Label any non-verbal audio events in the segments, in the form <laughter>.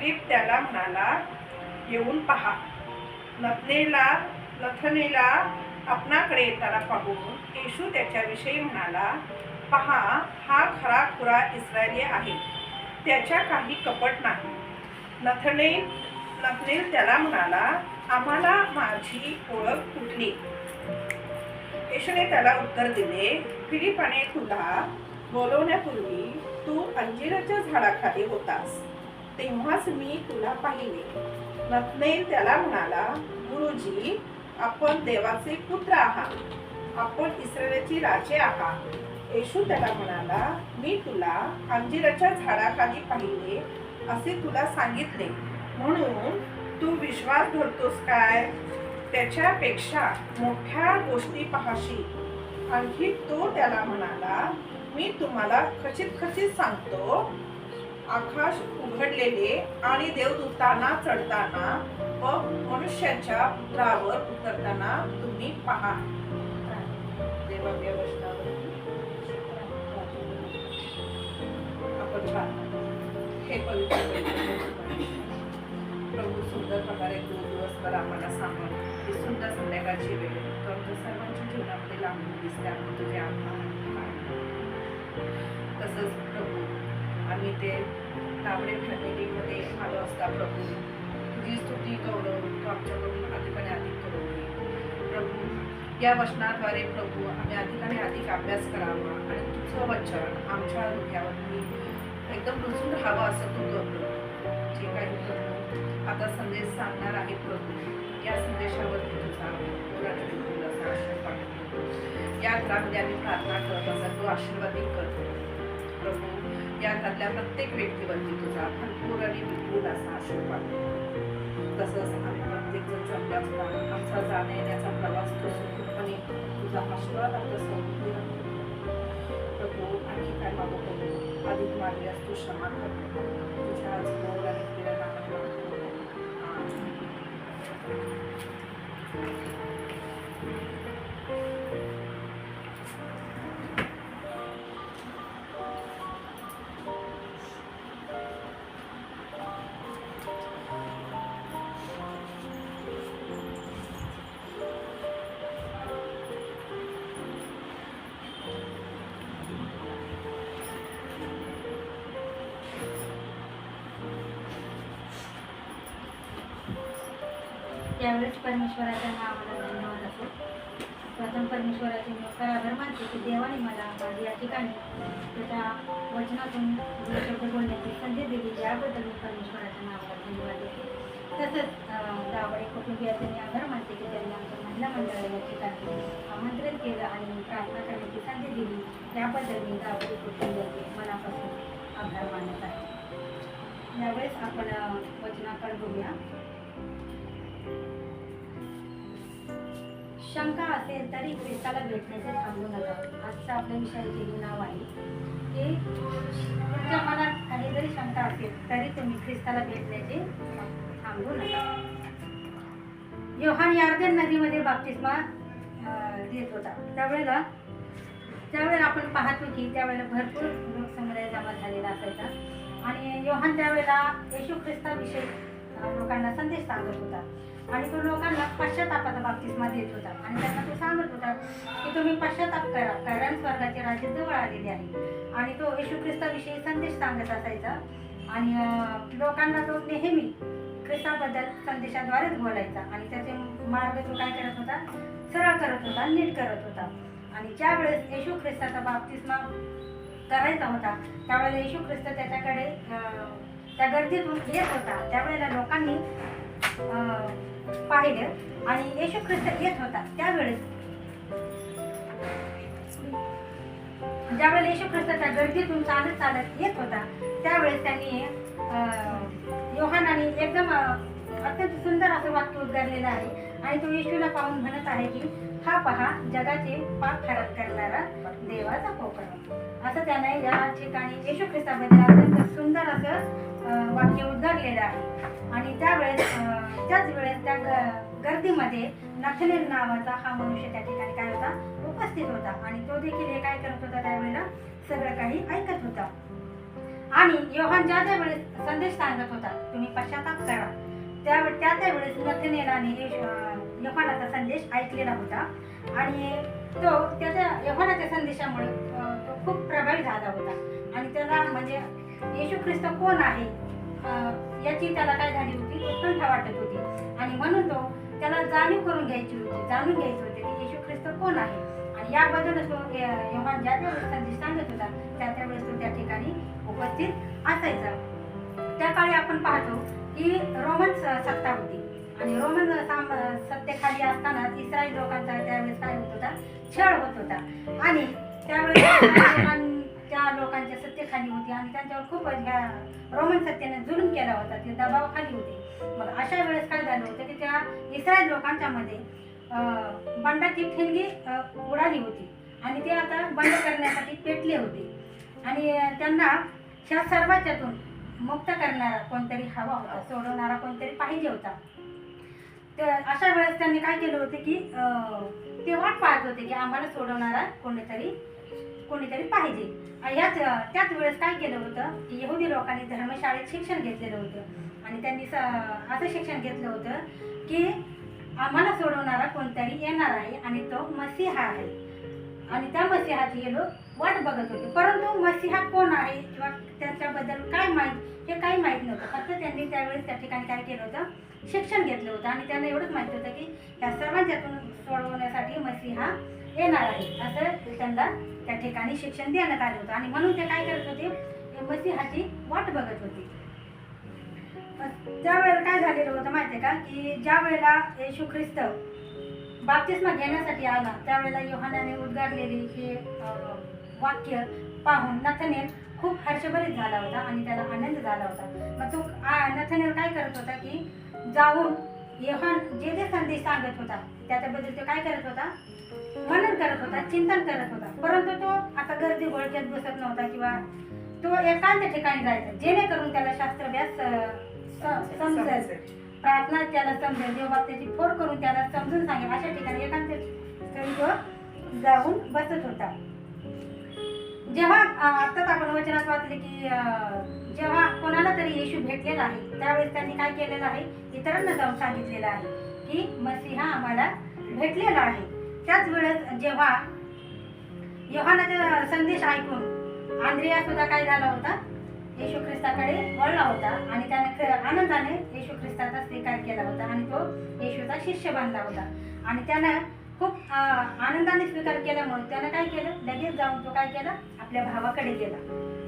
दिलीप त्याला म्हणाला येऊन पहा. नथनेला नथनेला आपणाकडे येताना पाहून येशू त्याच्याविषयी म्हणाला पहा हा खरा खुरा इस्रायली आहे. त्याच्या काही कपट नाही. नथने नथनेल त्याला म्हणाला आम्हाला माझी ओळख कुठली? येशूने त्याला उत्तर दिले फिलिपाने तुला बोलवण्यापूर्वी तू अंजिराच्या झाडाखाली होतास. तेव्हाच मी तुला पाहिले. नथनेल त्याला म्हणाला गुरुजी आपण देवाचे पुत्र आहात. आपण इस्रायलाची राजे आहात. येशू त्याला म्हणाला मी तुला अंजिराच्या झाडाखाली पाहिले असे तुला सांगितले. म्हणून तू विश्वास धरतोस काय? त्याच्यापेक्षा मोठ्या गोष्टी पाहशी. आणखी तो त्याला म्हणाला मी तुम्हाला खचित खचित सांगतो आकाश उघडलेले आणि देवदूतांना चढताना व मनुष्याच्या पुत्रावर उतरताना तुम्ही पहा. आपण हे पवित्र प्रभू सुंदर प्रकारे दोन दिवसभर आम्हाला सांगून ही सुंदर संध्याकाळची वेळ. तो आमच्या सर्वांच्या जीवनामध्ये लांबून दिसते. आम्ही तुझे आभार तसंच प्रभू आम्ही ते तांबडे फॅमिलीमध्ये आलो असता प्रभू. तुझी स्तुती गौरव तू आमच्याकडून अधिक आणि अधिक करू प्रभू या वचनाद्वारे प्रभू आम्ही अधिक आणि अधिक अभ्यास करावा आणि तुझं वचन आमच्या हृदयावरती एकदम रुजून राहावं असं तू करू जे काही प्रभू आता संदेश सांगणार आहे प्रभू या संदेशावरती तुझा आशीर्वाद या घरामध्ये आम्ही प्रार्थना करत असा तो आशीर्वादित करतो. प्रभू या घरातल्या प्रत्येक व्यक्तीवरती तुझा भरपूर आणि विपुल असा आशीर्वाद तसंच आम्ही प्रत्येक जण जमले असता आमचा जाण्या येण्याचा प्रवास तो सुखरूपणे तुझा आशीर्वाद आमच्या समृद्धी प्रभू आणि काय मागतो अधिक मागल्यास तू क्षमा कर तुझ्या त्यावेळेस परमेश्वराच्या नावाला धन्यवाद असो. प्रथम परमेश्वराचे मी आभार मानते की देवाने मला माझ्या या ठिकाणी त्याच्या वचनातून शब्द बोलण्याची संधी दिली. याबद्दल मी परमेश्वराच्या नावाला धन्यवाद देते. तसंच दावडे गावडे कुटुंबियाचे मी आभार मानते की त्यांनी आमच्या महिला मंडळाला या ठिकाणी आमंत्रित केलं आणि प्रार्थना करण्याची संधी दिली. त्याबद्दल मी गावडे कुटुंबियाचे मनापासून आभार मानत आहे. यावेळेस आपण वचनाकडे बघूया. शंका असेल तरी ख्रिस्ताला भेटण्याचे थांबू नका. आजचं आपल्या विषयाचे हे नाव आहे की तुमच्या मनात काही जरी शंका असेल तरी तुम्ही ख्रिस्ताला भेटण्याचे थांबू नका. योहान यार्दन नदीमध्ये बाप्तिस्मा देत होता. त्यावेळेला त्यावेळेला आपण पाहतो की त्यावेळेला भरपूर लोकसमुदाय जमा झालेला असायचा. आणि योहान त्यावेळेला येशू ख्रिस्ताविषयी लोकांना संदेश सांगत होता. आणि तो लोकांना पश्चातापाचा बाप्तिस्मा देत होता. आणि त्यांना तो सांगत होता की तुम्ही पश्चाताप करा कारण स्वर्गाचे राज्य जवळ आलेले आहे. आणि तो येशू ख्रिस्ताविषयी संदेश सांगत असायचा. आणि लोकांना तो नेहमी ख्रिस्ताबद्दल संदेशाद्वारेच बोलायचा. आणि त्याचे मार्ग तो काय करत होता? सरळ करत होता नीट करत होता. आणि ज्यावेळेस येशू ख्रिस्ताचा बाप्तिस्मा करायचा होता त्यावेळेला येशू ख्रिस्त त्याच्याकडे त्या गर्दीतून येत होता. त्यावेळेला लोकांनी पाहिलं आणि येशू ख्रिस्त येत होता. त्यावेळेस ज्यावेळेला येशू ख्रिस्त त्या गर्दीतून चालत चालत येत होता त्यावेळेस त्यांनी योहानाने एकदम अत्यंत सुंदर असं वाक्य उद्गारलेलं आहे आणि तो येशूला पाहून म्हणत आहे की हा पहा जगाचे पाप खराब करणारा देवाचा पोकळ असं त्याने या ठिकाणी येशू ख्रिस्ताबद्दल अत्यंत सुंदर असं वाक्य उद्गारलेलं आहे. आणि त्यावेळेस त्याच वेळेस त्या गर्दीमध्ये नथनेल नावाचा हा मनुष्य त्या ठिकाणी काय होता? उपस्थित होता. आणि तो देखील हे काय करत होता त्यावेळेला? सगळं काही ऐकत होता. आणि योहान ज्या ज्या वेळेस संदेश सांगत होता तुम्ही पश्चाताप करा. त्या त्या त्यावेळेस नथनेलाने योहानाचा संदेश ऐकलेला होता. आणि तो त्याच्या योहानाच्या संदेशामुळे तो खूप प्रभावी झाला होता. आणि त्याला म्हणजे येशू ख्रिस्त कोण आहे? याची त्याला काय झाली होती? उत्कंठा वाटत होती. आणि म्हणून तो त्याला जाणीव करून घ्यायची होती जाणून घ्यायची होते की येशू ख्रिस्त कोण आहे? आणि याबद्दलच तो य- योहान ज्या त्यावेळेस संदेश सांगत होता त्या त्यावेळेस तो त्या ठिकाणी उपस्थित असायचा. त्या काळी आपण पाहतो की रोमन सत्ता होती. आणि रोमन साम- सत्तेखाली असताना इस्रायल लोकांचा त्यावेळेस काय होत होता? छळ होत होता. आणि त्यावेळेस <coughs> त्या लोकांच्या सत्तेखाली होती आणि त्यांच्यावर खूप ह्या रोमन सत्तेने जुलूम केला होता ते दबावाखाली होते. मग अशा वेळेस काय झालं होतं की त्या इस्रायल लोकांच्या मध्ये बंडाची ठिणगी उडाली होती. आणि ते आता बंद करण्यासाठी पेटले होते. आणि त्यांना ह्या सर्वाच्यातून मुक्त करणारा कोणतरी हवा होता सोडवणारा कोणतरी पाहिजे होता. तर अशा वेळेस त्यांनी काय केलं होतं की ते वाट पाहत होते की आम्हाला सोडवणारा कोणीतरी कोणीतरी पाहिजे. ह्याच याच त्याच वेळेस काय केलं होतं की यहुदी लोकांनी धर्मशाळेत शिक्षण घेतलेलं होतं. आणि त्यांनी स- असं शिक्षण घेतलं होतं की आम्हाला सोडवणारा कोणतरी येणार आहे आणि तो मसीहा आहे. आणि त्या मसीहाची हे लोक वाट बघत होते. परंतु मसीहा कोण आहे किंवा त्याच्याबद्दल काय माहीत हे काही माहीत नव्हतं. फक्त त्यांनी त्यावेळेस त्या ठिकाणी काय केलं होतं शिक्षण घेतलं होतं. आणि त्यांना एवढंच माहिती होतं की या सर्वांच्यातून सोडवण्यासाठी मसीहा येणार आहे. असं त्यांना त्या ठिकाणी शिक्षण देण्यात आलं होतं. आणि म्हणून ते काय करत होते? ते मसीहाची वाट बघत होते. त्यावेळेला काय झालेलं होतं माहितीये का? की ज्या वेळेला येशू ख्रिस्त बाप्तिस्मा घेण्यासाठी आला त्यावेळेला योहानाने उद्गारलेली हे वाक्य पाहून नथनेल खूप हर्षभरित झाला होता आणि त्याला आनंद झाला होता. मग तो नथनेल काय करत होता की जाऊन योहान जे जे संदेश सांगत होता त्याच्याबद्दल तो काय करत होता? मनन करत होता चिंतन करत होता. परंतु तो आता गर्दी गोळक्यात बसत नव्हता किंवा तो एकांत ठिकाणी जायचा जेणेकरून त्याला शास्त्रभ्यास समजेल. प्रार्थना त्याला समजेल जेव्हा त्याची फोड करून त्याला समजून सांगेल. अशा ठिकाणी एकांत ठिकाणी तो जाऊन बसत होता. जेव्हा आत्ताच आपण वचनात वाचले की जेव्हा कोणाला तरी येशू भेटलेला आहे त्यावेळेस त्यांनी काय केलेलं आहे? इतरांना जाऊन सांगितलेलं आहे की मसीहा आम्हाला भेटलेला आहे. त्याच वेळेस जेव्हा योहानाचा संदेश ऐकून आंद्रिया सुद्धा काय झाला होता? येशू ख्रिस्ताकडे वळला होता आणि त्याने आनंदाने येशू ख्रिस्ताचा स्वीकार केला होता आणि तो येशूचा शिष्य बांधला होता. आणि त्यानं खूप आनंदाने स्वीकार केल्यामुळे त्यानं काय केलं? लगेच जाऊन तो काय केला? आपल्या भावाकडे गेला.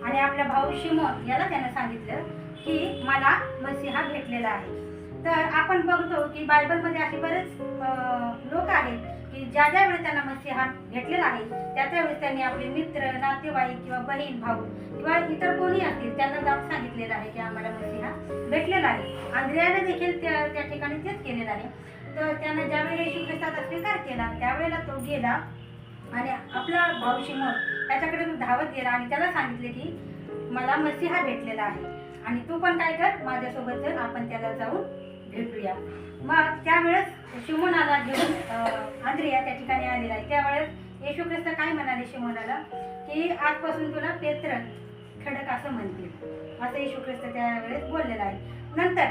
आणि आपल्या भाऊ शिमोन याला त्यानं सांगितलं की मला मसीहा भेटलेला आहे. तर आपण बघतो की बायबलमध्ये असे बरेच लोक आहेत की ज्या ज्या वेळी त्यांना मसीहा भेटलेला आहे त्या त्यावेळेस त्यांनी आपले मित्र नातेवाईक किंवा बहीण भाऊ किंवा इतर कोणी असतील त्यांना जाऊन सांगितलेलं आहे की आम्हाला मसीहा भेटलेला आहे. आंध्रियाने देखील त्या त्या ठिकाणी तेच केलेलं आहे. तर त्यानं ज्यावेळेला येशू ख्रिस्ताचा स्वीकार केला त्यावेळेला तो गेला आणि आपला भाऊ शिमोन त्याच्याकडे धावत गेला आणि त्याला सांगितले की मला मसीहा भेटलेला आहे. आणि तू पण काय कर माझ्यासोबत जर आपण त्याला जाऊन भेटूया. मग त्यावेळेस शिमोनाला घेऊन आंद्रिया त्या ठिकाणी आलेला आहे त्यावेळेस येशू ख्रिस्त काय म्हणाले शिमोनाला? की आजपासून तुला पेत्र खडक असं म्हणतील. असं येशू ख्रिस्त त्यावेळेस बोललेला आहे. नंतर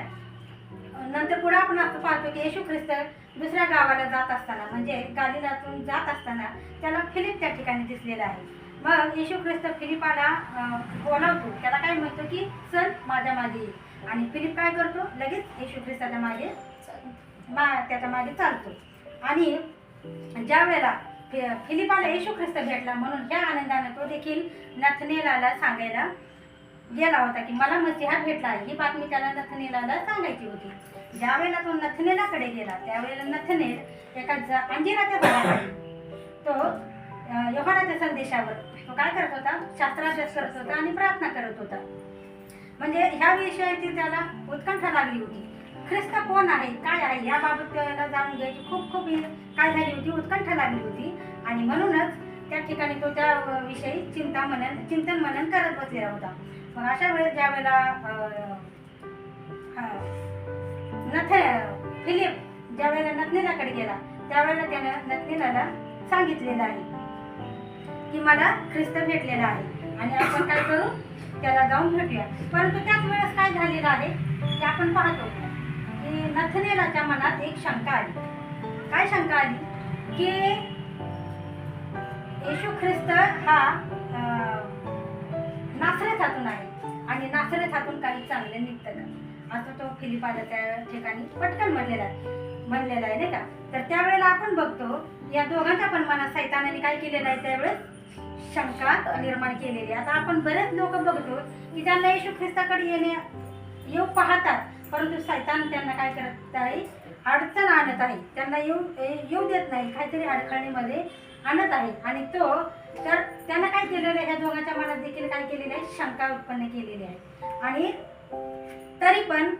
नंतर पुढे आपण असं पाहतो की येशू ख्रिस्त दुसऱ्या गावाला जात असताना म्हणजे गालिलातून जात असताना त्याला फिलिप त्या ठिकाणी दिसलेला आहे. मग येशू ख्रिस्त फिलिपाला बोलावतो. त्याला काय म्हणतो की चल माझ्या मागे ये. आणि फिलिप काय करतो? लगेच येशू ख्रिस्ताच्या मागे मा त्याच्यामागे चालतो. आणि ज्या वेळेला फिलिपाला येशू ख्रिस्त भेटला म्हणून ह्या आनंदाने तो देखील नथनेलाला सांगायला गेला होता की मला मसीहा भेटला ही बातमी त्याला नथनेलाला सांगायची होती. ज्या वेळेला तो नथनेलाकडे गेला त्यावेळेला नथनेल एका ज- अंजिराच्या झाडाखाली तो अं, योहानाच्या संदेशावर तो काय करत होता? शास्त्राभ्यास करत होता आणि प्रार्थना करत होता. म्हणजे ह्या विषयाची त्याला उत्कंठा लागली होती. ख्रिस्त कोण आहे? काय आहे? याबाबत त्याला जाणून घ्यायची खूप खूप काय झाली होती? उत्कंठा लागली होती. आणि म्हणूनच त्या ठिकाणी तो त्या विषयी चिंता मनन चिंतन मनन करत बसलेला होता. मग अशा वेळेस ज्या वेळेला नथ फिलिप ज्या वेळेला नथनेलाकडे गेला त्यावेळेला त्यानं नथनेला सांगितलेलं आहे की मला ख्रिस्त भेटलेला आहे. आणि आपण काय करू? त्याला जाऊन भेटूया. परंतु त्याच वेळेस काय झालेलं आहे ते आपण पाहतो की नथनेलाच्या मनात एक शंका आली. काय शंका आली? की येशू ख्रिस्त हा अं, नासरेथातून आहे आणि नासरेथातून काही चांगले निघतं का असं तो फिलिपाला त्या ठिकाणी पटकन म्हणलेला आहे. म्हणलेला आहे नाही का? तर त्यावेळेला आपण बघतो या दोघांच्या पण मनात सैतानाने काय केलेलं आहे त्यावेळेस? शंका निर्माण केलेली. आहे आता आपण बरेच लोक बघतो की ज्यांना येशू ख्रिस्ताकडे येणे येऊ पाहतात परंतु सैतान त्यांना काय करत आहे? अडचण आणत आहे. त्यांना येऊ ए- येऊ देत नाही. काहीतरी अडचणीमध्ये आणत आहे. आणि तो तर त्यांना काय केलेलं आहे? ह्या दोघांच्या मनात देखील काय केलेलं आहे? शंका उत्पन्न केलेली आहे. आणि तरी पण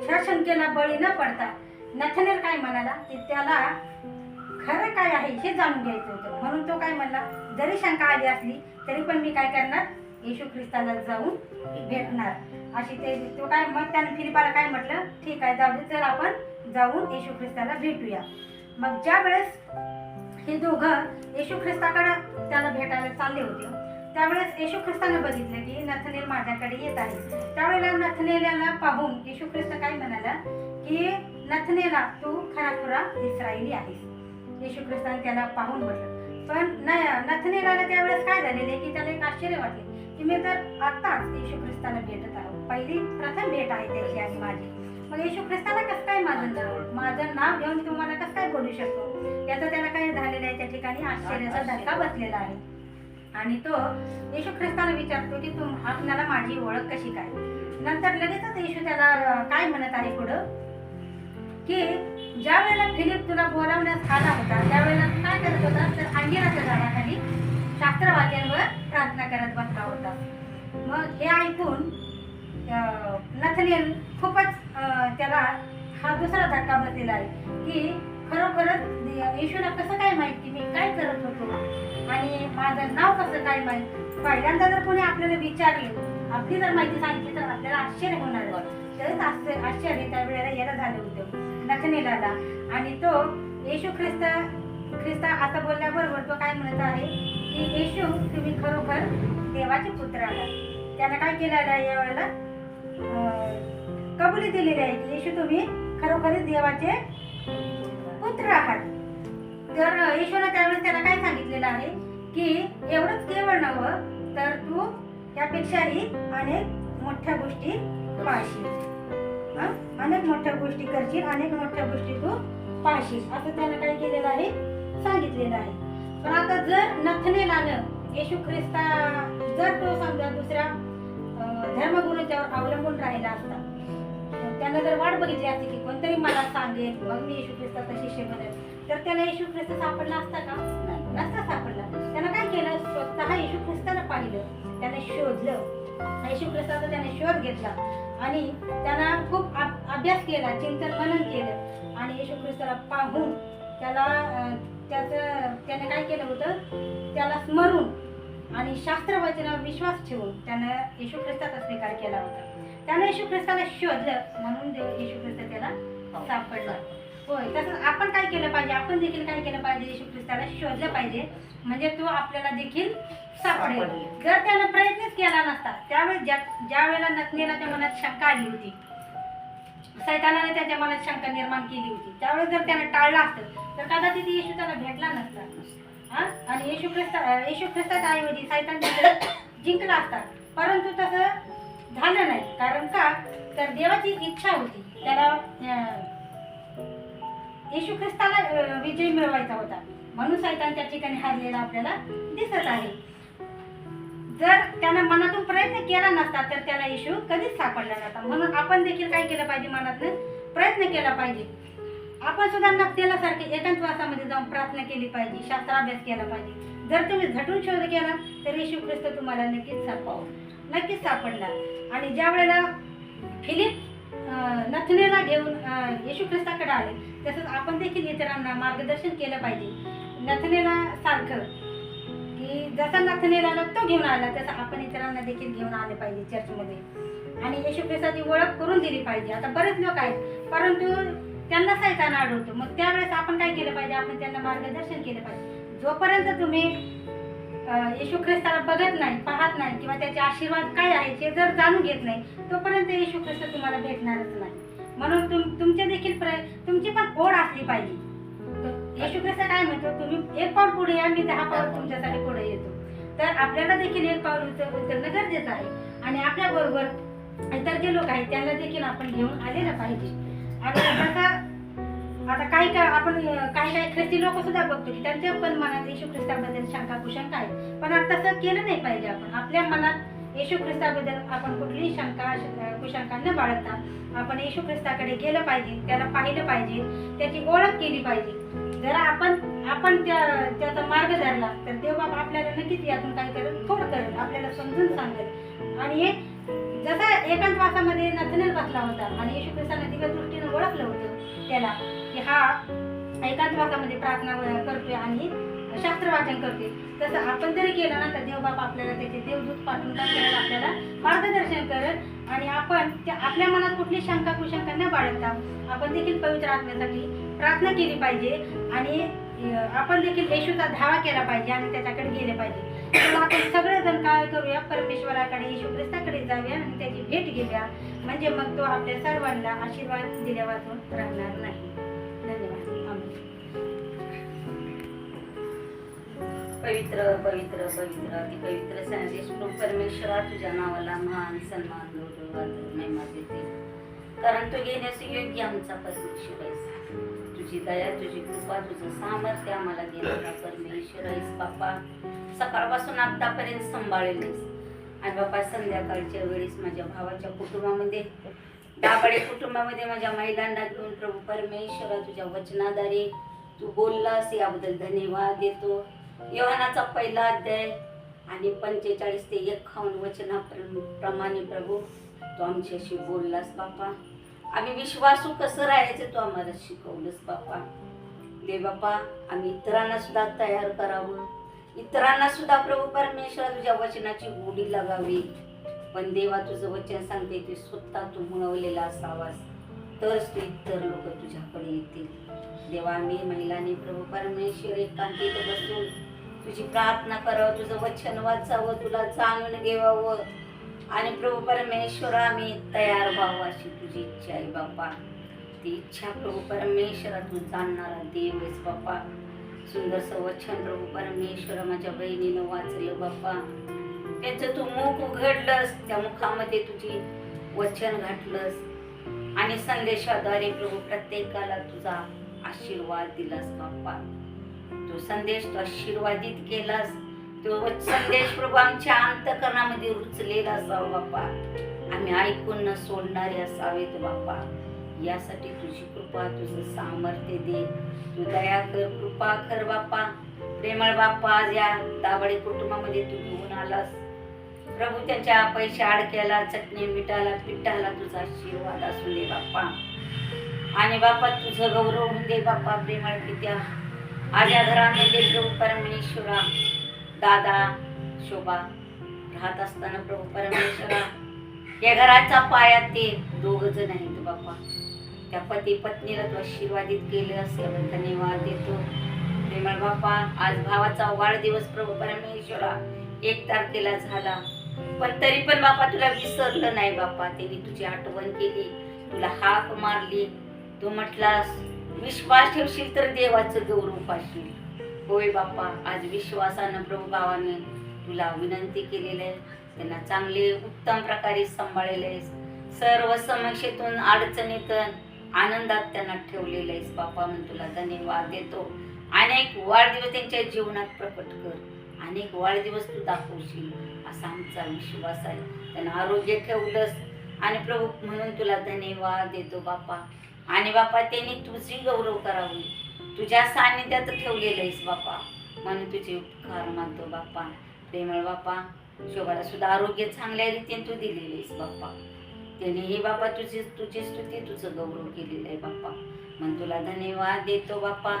ह्या शंकेला बळी न पडता नथनेल काय म्हणाला? की त्याला खरं काय आहे हे जाणून घ्यायचं होतं. म्हणून तो काय म्हणला? जरी शंका आली असली तरी पण मी काय करणार? येशू ख्रिस्ताला जाऊन भेटणार. अशी ते तो काय मग त्याने फिलिपाला काय म्हटलं? ठीक आहे जाऊ दे चल आपण जाऊन येशू ख्रिस्ताला भेटूया. मग ज्या वेळेस हे दोघं येशू ख्रिस्ताकडे त्याला भेटायला चालले होते त्यावेळेस येशू ख्रिस्तानं बघितलं की नथनेल माझ्याकडे येत आहे. त्यावेळेला नथनेला पाहून येशू ख्रिस्त काय म्हणाला की नथनेला तू खराखुरा इस्रायली आहेस. येशू ख्रिस्तान त्याला पाहून म्हटलं. पण नाही नथनेलाला त्यावेळेस काय झालेले की त्याला एक आश्चर्य वाटले. की मी तर आत्ताच येशू ख्रिस्ताला भेटत आहो. पहिली प्रथम भेट आहे त्याची आणि माझी. मग येशू ख्रिस्ताला कसं काय माझं नाव. माझं नाव घेऊन तुम्हाला कसं काय बोलू शकतो? याचा त्याला काय झालेलं आहे त्या ठिकाणी? आश्चर्याचा धक्का बसलेला आहे. आणि तो येशू ख्रिस्ताला विचारतो की तुम आपल्याला माझी ओळख कशी काय? नंतर लगेचच येशू त्याला काय म्हणत आहे पुढं? की ज्या वेळेला फिलिप तुला बोलावण्यास आला होता त्यावेळेला काय करत होता? तर अंगिराच्या झाडाखाली शास्त्रवाद्यांवर प्रार्थना करत बसला होता. मग हे ऐकून अं, नथनियल खूपच त्याला हा दुसरा धक्का बसलेला आहे की खरोखरच येशूला कसं काय माहिती? मी काय करत होतो? आणि माझं नाव कसं काय माहीत? पहिल्यांदा जर कोणी आपल्याला विचारले आपली जर माहिती सांगितली तर आपल्याला आश्चर्य होणार तर तरच आश्चर्य आश्चर्य त्या वेळेला याला झालं होतं. नथनेलाला आणि तो येशू ख्रिस्त ख्रिस्त आता बोलल्याबरोबर तो काय म्हणत आहे? की येशू तुम्ही खरोखर देवाचे पुत्र आहात. त्यानं काय केलेलं आहे यावेळेला कबुली दिलेली आहे की येशू तुम्ही खरोखरच देवाचे पुत्र आहात. तर येशूनं त्यावेळेस त्याला काय सांगितलेलं आहे? की एवढंच केवळ नवं तर तू त्यापेक्षाही अनेक मोठ्या गोष्टी पाहशील. अनेक मोठ्या गोष्टी करशील अनेक मोठ्या गोष्टी तू पाहशील असं त्यानं काय केलेलं आहे? सांगितलेलं आहे. पण आता जर नथनेलानं येशू ख्रिस्ता जर तो समजा दुसऱ्या धर्मगुरूंच्यावर अवलंबून राहिला असता त्यानं जर वाट बघितली असती की कोणतरी मला सांगेल मग मी येशू ख्रिस्ताचा शिष्य बनेल तर त्याला येशू ख्रिस्त सापडला असता का? नसता सापडला. त्यानं काय केलं? स्वतः येशू ख्रिस्ताला पाहिलं. त्याने शोधलं. येशू ख्रिस्ताचा त्याने शोध घेतला. आणि त्यानं खूप अभ- अभ्यास केला चिंतन मनन केलं. आणि येशू ख्रिस्ताला पाहून त्याला त्याचं त्याने काय केलं होतं? त्याला स्मरून आणि शास्त्र वचनावर विश्वास ठेवून त्यानं येशू ख्रिस्ताचा स्वीकार केला होता. त्यानं येशू ख्रिस्ताला शोधलं म्हणून येशू ख्रिस्त त्याला सापडला. होय तसंच आपण काय केलं पाहिजे? आपण देखील काय केलं पाहिजे? येशू ख्रिस्ताला शोधलं पाहिजे. म्हणजे तो आपल्याला देखील सापडेल. सापडेल. जर त्यानं प्रयत्नच केला नसता त्यावेळेस ज्या ज्या वेळेला नथनेलाच्या मनात शंका आली होती सैतानाने त्याच्या मनात शंका निर्माण केली होती त्यावेळेस जर त्यानं टाळलं असतं तर कदाचित येशू त्याला भेटला नसता. हा? आणि येशू ख्रिस्त येशू ख्रिस्ताच्या ऐवजी सैतान जिंकला असता. परंतु तसं झालं नाही. कारण का? तर देवाची इच्छा होती. त्याला अं, येशू ख्रिस्ताला विजय मिळवायचा होता. म्हणून सैतान त्या ठिकाणी हारलेला आपल्याला दिसत आहे. जर त्यानं मनातून प्रयत्न केला नसता तर त्याला येशू कधीच सापडला नसता म्हणून आपण देखील काय केलं पाहिजे मनातनं? प्रयत्न केला पाहिजे. आपण सुद्धा नसलेल्यासारखे एकांतवासामध्ये जाऊन प्रार्थना केली पाहिजे शास्त्राभ्यास केला पाहिजे. जर तुम्ही झटून शोध केला तर येशू ख्रिस्त तुम्हाला नक्कीच सापव नक्कीच सापडला. आणि ज्या वेळेला फिलिप नथनेला घेऊन येशू ख्रिस्ताकडे आले तसंच आपण देखील इतरांना मार्गदर्शन केलं पाहिजे. नथनेला सारखं. की जसा नथनेला तो घेऊन आला तसं आपण इतरांना देखील घेऊन आले पाहिजे चर्चमध्ये. आणि येशू ख्रिस्ताची ओळख करून दिली पाहिजे. आता बरेच लोक आहेत. परंतु त्यांना सैतान आढळतो. मग त्यावेळेस आपण काय केलं पाहिजे? आपण त्यांना मार्गदर्शन केलं पाहिजे. जोपर्यंत तुम्ही येशू ख्रिस्ताला बघत नाही पाहत नाही किंवा त्याचे आशीर्वाद काय आहे हे जर जाणून घेत नाही तोपर्यंत येशू ख्रिस्त तुम्हाला भेटणारच नाही. म्हणून तुम तुमच्या देखील प्र तुमची पण ओढ असली पाहिजे. येशू ख्रिस्त काय म्हणतो? तुम्ही एक पाऊल पुढे या मी दहा पाऊल तुमच्यासाठी पुढे येतो. तर आपल्याला देखील एक पाऊल उचल उचलणं गरजेचं आहे. आणि आपल्या बरोबर इतर जे लोक आहेत त्यांना देखील आपण घेऊन आलेलं पाहिजे. आणि आता काही काय आपण काही काही ख्रिस्ती लोक सुद्धा बघतो की त्यांच्या पण मनात येशू ख्रिस्ताबद्दल शंका कुशंका आहे पण आता तसं केलं नाही पाहिजे आपण. आपल्या मनात येशू ख्रिस्ताबद्दल आपण कुठलीही शंका कुशंका न बाळगता आपण येशू ख्रिस्ताकडे गेलं पाहिजे त्याला पाहिलं पाहिजे त्याची ओळख केली पाहिजे. जर आपण आपण त्या त्याचा मार्ग धरला तर देव बाबा आपल्याला नक्कीच यातून काय करेल थोडं करेल आपल्याला समजून सांगेल. आणि हे जसा एकांतवासामध्ये नथनेल बसला होता आणि येशू ख्रिस्ताने दिव्य दृष्टीने ओळखलं होतं त्याला की हा एकांतवासामध्ये प्रार्थना करतोय आणि शास्त्र वाचन करते. तसं आपण जरी केलं ना तर देवबाप आपल्याला त्याचे देवदूत पाठवून काय आपल्याला मार्गदर्शन करत. आणि आपण त्या आपल्या मनात कुठली शंका कुशंका न बाळगता आपण देखील पवित्र आत्म्यासाठी प्रार्थना केली पाहिजे. आणि आपण देखील येशूचा धावा केला पाहिजे आणि त्याच्याकडे गेले पाहिजे. तर आपण सगळेजण काय करूया? परमेश्वराकडे येशू ख्रिस्ताकडे जाऊया आणि त्याची भेट घेऊया. म्हणजे मग तो आपल्या सर्वांना आशीर्वाद दिल्या वाचून राहणार नाही. पवित्र पवित्र पवित्र अति पवित्र संदेश परमेश्वरा तुझ्या नावाला मान सन्मान महिमा देते. कारण तू घेण्यास योग्य आमचा परमेश्वर आहेस तुझी दया तुझी कृपा तुझं सामर्थ्य आम्हाला देणारा परमेश्वर आहेस बाप्पा. सकाळपासून आतापर्यंत सांभाळलेस आणि बाप्पा संध्याकाळच्या वेळेस माझ्या भावाच्या कुटुंबामध्ये दाबडे कुटुंबामध्ये माझ्या महिलांना घेऊन प्रभू परमेश्वरा तुझ्या वचनाद्वारे तू बोललास याबद्दल धन्यवाद देतो. योहानाचा पहिला अध्याय आणि पंचेचाळीस ते एकावन्न वचना प्रमाणे प्रभू तू आमच्याशी बोललास बापा. आम्ही विश्वासू कसं राहायचं तू आम्हाला शिकवलंस बापा. दे बापा आम्ही इतरांना सुद्धा तयार करावं. इतरांना सुद्धा प्रभू परमेश्वर तुझ्या वचनाची गोडी लागावी. पण देवा तुझं वचन सांगते ते स्वतः तू मुळवलेला असावास. तरच तू इतर लोक तुझ्याकडे येतील. देवा आम्ही महिलांनी प्रभू परमेश्वर एकांतित बसून तुझी प्रार्थना करावं तुझं वचन वाचावं तुला जाणून घेवावं. आणि प्रभू परमेश्वर आम्ही तयार व्हावं अशी तुझी इच्छा आहे बाप्पा. ती इच्छा प्रभू परमेश्वरा तू जाणणारा देव आहेस बाप्पा. सुंदरसं वचन प्रभू परमेश्वर माझ्या बहिणीनं वाचलं बाप्पा. त्यांचं तू मुख उघडलंस त्या मुखामध्ये तुझी वचन घातलंस. आणि संदेशाद्वारे प्रभू प्रत्येकाला तुझा आशीर्वाद दिलास बाप्पा. तू संदेश तो आशीर्वादित केलास. तो संदेश प्रभू आमच्या अंतकरणामध्ये रुचलेला असावा बाप्पा. आम्ही ऐकून न सोडणारे असावेत बाप्पा. यासाठी तुझी कृपा तुझं सामर्थ्य दे. तू दया कर कृपा कर बाप्पा. प्रेमळ बाप्पा आज या दाबडे कुटुंबामध्ये तू घेऊन आलास. प्रभू त्यांच्या पैशा अडक्याला चटणी मिठाला पिठाला तुझा आशीर्वाद असू दे बाप्पा. आणि बाप्पा तुझं गौरव होऊन दे बाप्पा प्रेमळ पित्या. आज घरामध्ये प्रभू परमेश्वरा दादा शोभा राहत असताना प्रभू परमेश्वरा या घराचा पाया ते दोघ जण आहेत बाप्पा. त्या पती पत्नीला तू आशीर्वादित केले असेल धन्यवाद देतो. प्रेमळ बाप्पा आज भावाचा वाढदिवस प्रभू परमेश्वरा. एक तारखेला झाला. पण तरी पण बापा तुला विसरलं नाही बापा त्यांनी तुझी आठवण केली. तुला हाक मारली. तू म्हटलास विश्वास ठेवशील तर देवाचं गौरव पाशील होय बाप्पा आज विश्वासानं प्रभू भावाने तुला विनंती केलेली आहे. त्यांना चांगले उत्तम प्रकारे सांभाळलेले आहेस. सर्व समक्षेतून अडचणीतून आनंदात त्यांना ठेवलेलं आहेस. बाप्पा म्हणून तुला धन्यवाद देतो. अनेक वाढदिवस त्यांच्या जीवनात प्रकट कर. अनेक वाढदिवस तू दाखवशील असा आमचा विश्वास आहे. त्यांना आरोग्य ठेवलंस आणि प्रभू म्हणून तुला धन्यवाद देतो बापा आणि बापा त्यांनी तुझी गौरव करावी. तुझ्या सानिध्यात ठेवलेलं आहेस बापा. म्हणून तुझे उपकार मानतो बापा. प्रेमळ बापा शोभाला सुद्धा आरोग्य चांगल्या रीतीने तू दिलेली आहेस बाप्पा त्यानेही बापा तुझी तुझी स्तुती तुझं गौरव केलेलं आहे बाप्पा म्हणून तुला धन्यवाद देतो बाप्पा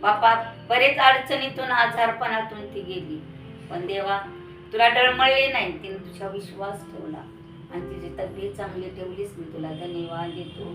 बापा बरेच अडचणीतून आजारपणातून ती गेली. पण देवा तुला डळमळले नाही. तिने तुझा विश्वास ठेवला. आणि तिची तब्येत चांगली ठेवलीस. मी तुला धन्यवाद देतो.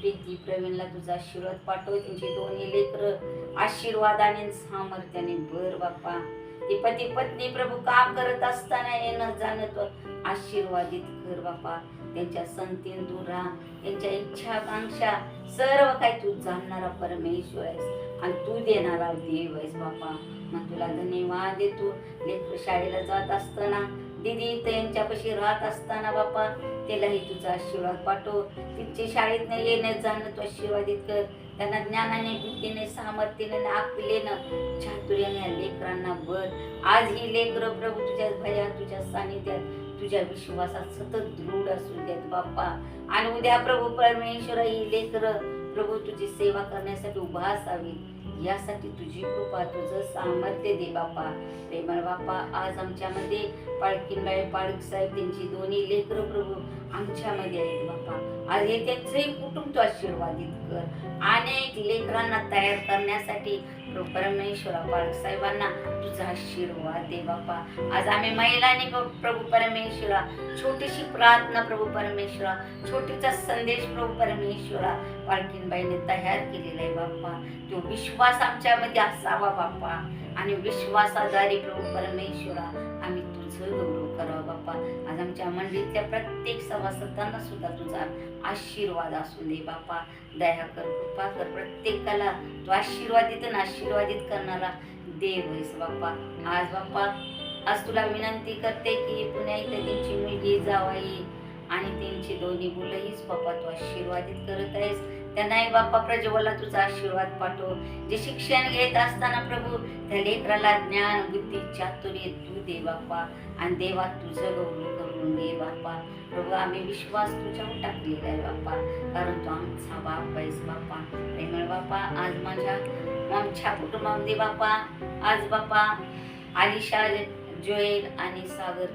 प्रीती प्रवीणला तुझा आशीर्वाद पाठव. त्यांची दोन्ही लेकर आशीर्वादाने आणि सामर्थ्याने भर बाप्पा ते पती पत्नी प्रभू काम करत असताना येणं जाणं तो आशीर्वादित कर बापा. त्यांच्या संतीन तू राहा त्यांच्या इच्छा आकांक्षा सर्व काही तू जाणणारा परमेश्वर आहेस आणि तू देणारा देव आहेस बापा. मग तुला धन्यवाद देतो. लेकर शाळेला जात असताना दिदी त्यांच्यापाशी यांच्यापाशी राहत असताना बापा त्यालाही तुझा आशीर्वाद पाठव. तिचे शाळेत येणं जाणं तू आशीर्वादित कर त्यांना ज्ञानाने बुद्धीने सामर्थ्याने आणि चातुर्याने या लेकरांना बर आज ही लेकरं प्रभू तुझ्या भया तुझ्या सानिध्यात तुझ्या विश्वासात सतत दृढ असू देत बाप्पा. आणि उद्या प्रभू परमेश्वर ही लेकरं प्रभू तुझी सेवा करण्यासाठी उभा असावी यासाठी तुझी कृपा तुझं सामर्थ्य दे बापा. प्रेमळ बाप्पा आज आमच्यामध्ये पाळकीनबाई पाळक साहेब त्यांची दोन्ही लेकर प्रभू आमच्यामध्ये आहेत बापा. आज हे त्यांचंही कुटुंब आशीर्वादित कर. अनेक लेकरांना तयार करण्यासाठी परमेश्वरा पाळक साहेबांना तुझा आशीर्वाद दे बापा आज आम्ही महिलांनी प्रभू परमेश्वरा छोटीशी प्रार्थना प्रभू परमेश्वरा छोटीचा संदेश प्रभू परमेश्वरा पालकीनबाईने तयार केलेला आहे बाप्पा. तो विश्वास आमच्यामध्ये असावा बाप्पा. आणि विश्वासाधारी प्रभू परमेश्वरा आम्ही तुझं गौरव करावा बाप्पा. आमच्या मंडळीतल्या प्रत्येक सभासदांना सुद्धा तुझा आशीर्वाद असू दे बाप्पा दया कर कृपा कर. प्रत्येकाला तू आशीर्वादित आणि आशीर्वादित करणारा देव आहेस बाप्पा आज बाप्पा आज तुला विनंती करते की पुण्या इथे त्यांची मुलगी जावाई आणि त्यांची दोन्ही मुलंहीच बाप्पा तू आशीर्वादित करत आहेस. त्यांनाही बाप्पा प्रज्वला तुझा आशीर्वाद पाठव. जे शिक्षण घेत असताना प्रभू त्या लेकराला ज्ञान बुद्धी चातुर्य तू दे बाप्पा. आणि देवा तुझं गौरव करून दे बाप्पा. प्रभू आम्ही विश्वास तुझ्यावर टाकलेला आहे बाप्पा. कारण तू आमचा बाप आहेस बाप्पा. प्रेमळ बाप्पा आज माझ्या आमच्या कुटुंबामध्ये बाप्पा. आज बाप्पा आलिशा जोएल आणि सागर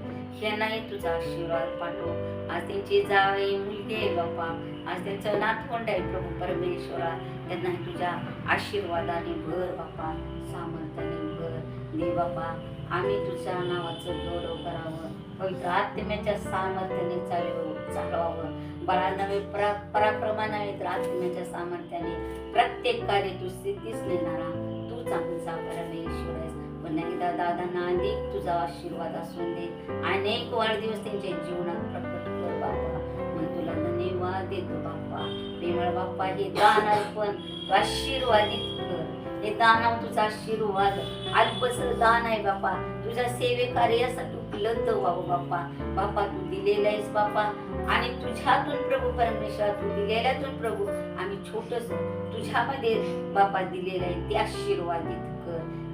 यांनाही तुझा आशीर्वाद पाठव. आज त्यांची जावे मुलगी आहे बाप्पा. आज त्यांचं नातवंड आहे प्रभू परमेश्वरा. त्यांना तुझ्या आशीर्वादाने भर बाप्पा सामर्थ्याने भर. दे बाप्पा आम्ही तुझ्या नावाचं गौरव करावं. पवित्र आत्म्याच्या सामर्थ्याने चालव चालवावं. बळा नव्हे परा पराक्रमा नव्हे तर आत्म्याच्या सामर्थ्याने प्रत्येक कार्य तू स्थितीच नेणारा. तूच आमचा परमेश्वर आहेस. पुन्हा दादांना अनेक तुझा आशीर्वाद असून दे. अनेक वाढदिवस त्यांच्या जीवनात प्रकट कर बाप्पा. मग तुला धन्यवाद देतो बाप्पा. प्रेमळ बाप्पा हे दान अर्पण आशीर्वादित कर. हे दानाव तुझा आशीर्वाद. अल्पसर दान आहे बाप्पा. तुझ्या सेवे कार्यासाठी उपलब्ध व्हावं बाप्पा. बाप्पा तू दिलेला आहेस बाप्पा. आणि तुझ्यातून प्रभू परमेश्वर तू दिलेल्यातून प्रभू. आम्ही छोटस तुझ्यामध्ये बाप्पा दिलेलं आहे. ते आशीर्वादित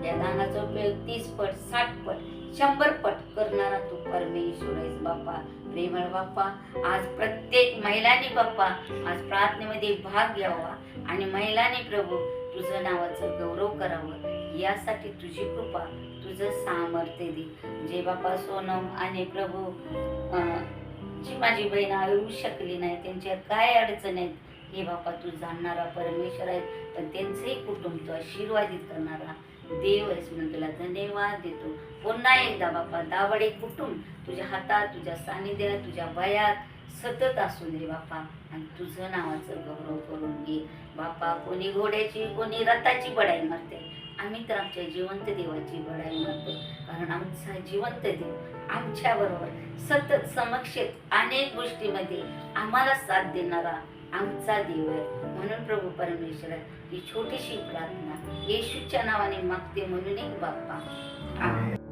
कर या दानाचा उपयोग तीस पट साठ पट शंभर पट करणारा तू परमेश्वर आहेस बाप्पा. प्रेमळ बाप्पा आज प्रत्येक महिलांनी बाप्पा आज प्रार्थनेमध्ये भाग घ्यावा आणि महिलांनी प्रभू तुझं नावाचं गौरव करावं. यासाठी तुझी कृपा तुझं सामर्थ्य दे. जे बाप्पा सोनम आणि प्रभू जी माझी बहीण येऊ शकली नाही त्यांच्या काय अडचण आहेत हे बाप्पा तू जाणणारा परमेश्वर आहे. पण त्यांचंही कुटुंब तू आशीर्वादित करणारा देव आहेस म्हणून तुला धन्यवाद देतो. पुन्हा एकदा बाप्पा दावडे कुटुंब तुझ्या हातात तुझ्या सानिध्यात तुझ्या भयात सतत असू दे बाप्पा आणि तुझं नावाचं गौरव करून घे. बाप्पा कोणी घोड्याची कोणी रथाची बडाई मारते. आम्ही तर आमच्या जिवंत देवाची बडाई मारतो. कारण आमचा जिवंत देव आमच्या बरोबर सतत समक्षेत अनेक गोष्टीमध्ये आम्हाला साथ देणारा आमचा देव आहे. म्हणून प्रभू परमेश्वर ही छोटीशी प्रार्थना येशूच्या नावाने मागते म्हणून एक बाप्पा.